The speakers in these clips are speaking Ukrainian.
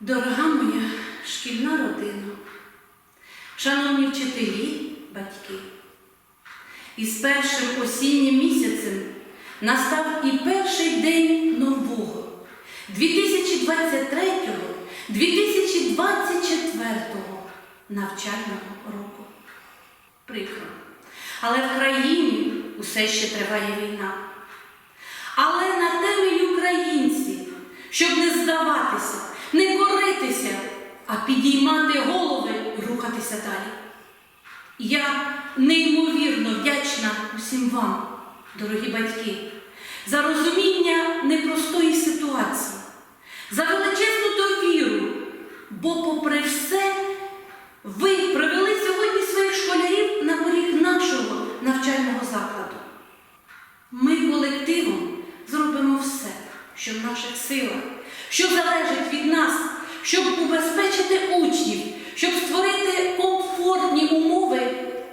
Дорога моя шкільна родина, шановні вчителі, батьки, із першим осіннім місяцем настав і перший день нового 2023-2024 навчального року. Прикро. Але в країні усе ще триває війна. Але на те ми українці, щоб не здаватися, не коритися, а підіймати голови і рухатися далі. Я неймовірно вдячна усім вам, дорогі батьки, за розуміння непростої ситуації, за величезну довіру, бо, попри все, ви привели сьогодні своїх школярів на поріг нашого навчального закладу. Ми колективом зробимо все, що в наших силах, що залежить від нас, щоб убезпечити учнів, щоб створити комфортні умови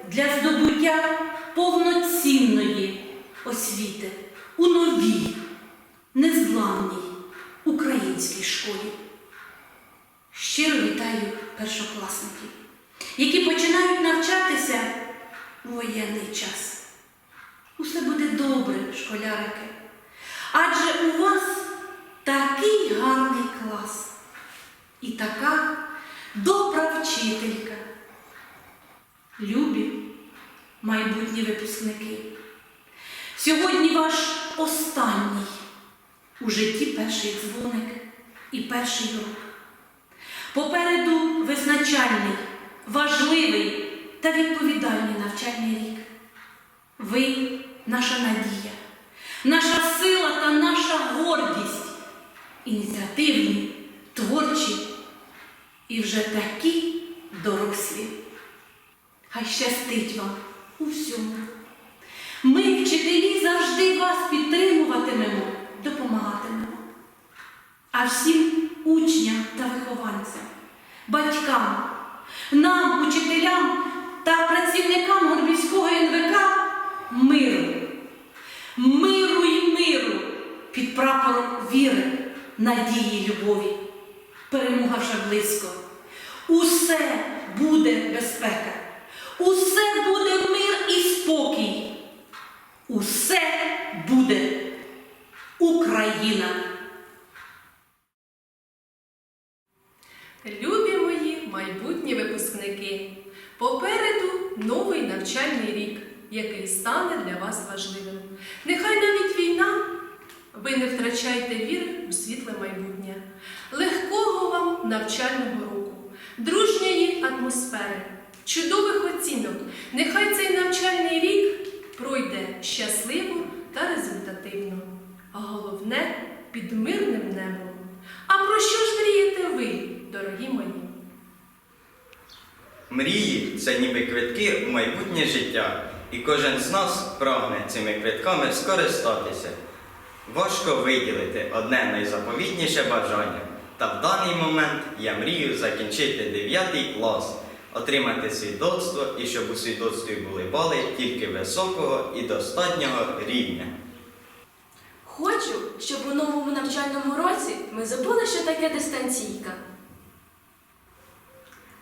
для здобуття повноцінної освіти у новій, незламній українській школі. Щиро вітаю першокласників, які починають навчатися у воєнний час. Усе буде добре, школярики. Адже у вас такий гарний клас і така добра вчителька. Любі майбутні випускники. Сьогодні ваш останній у житті перший дзвоник і перший урок. Попереду визначальний, важливий та відповідальний навчальний рік. Ви наша надія, наша сила та наша гордість, ініціативні, творчі і вже такі дорослі. Хай щастить вам у всьому. Ми, вчителі, завжди вас підтримуватимемо, допомагатимемо. А всім учням та вихованцям, батькам, нам, учителям та працівникам Горбівського НВК миру. Миру і миру під прапором віри, надії, любові. Перемога вже близько. Усе буде безпека. Усе буде мир і спокій. Усе буде Україна. Любі мої майбутні випускники, попереду новий навчальний рік, який стане для вас важливим. Нехай навіть війна, ви не втрачайте віри у світле майбутнє, легкого вам навчального року, дружньої атмосфери, чудових оцінок. Нехай цей навчальний рік пройде щасливо та результативно, а головне під мирним небом. А про що ж мрієте ви, дорогі мої? Мрії це ніби квитки у майбутнє життя, і кожен з нас прагне цими квитками скористатися. Важко виділити одне найзаповітніше бажання. Та в даний момент я мрію закінчити 9 клас, отримати свідоцтво і щоб у свідоцтві були бали тільки високого і достатнього рівня. Хочу, щоб у новому навчальному році ми забули, що таке дистанційка.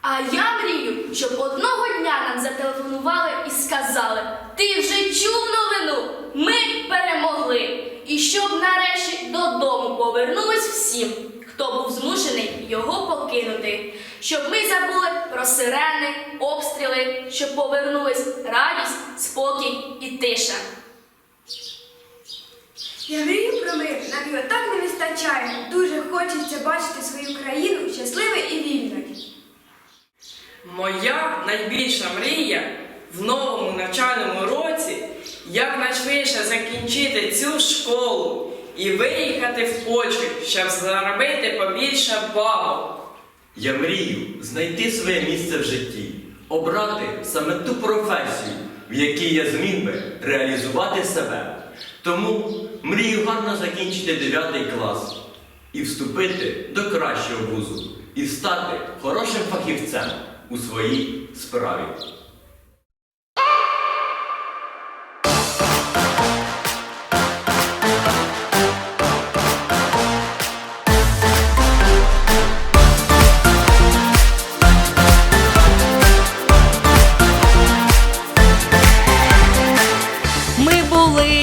А я мрію, щоб одного дня нам зателефонували і сказали: Ти вже чув новину? Ми перемогли! І щоб нарешті додому повернулись всім, хто був змушений його покинути. Щоб ми забули про сирени, обстріли, щоб повернулись радість, спокій і тиша. Я мрію про мир, нам його так не вистачає. Дуже хочеться бачити свою країну щасливою і вільною. Моя найбільша мрія в новому навчальному році якнайшвидше закінчити цю школу і виїхати в Польщу, щоб заробити побільше бабок. Я мрію знайти своє місце в житті, обрати саме ту професію, в якій я зміг би реалізувати себе. Тому мрію гарно закінчити 9 клас і вступити до кращого вузу і стати хорошим фахівцем у своїй справі.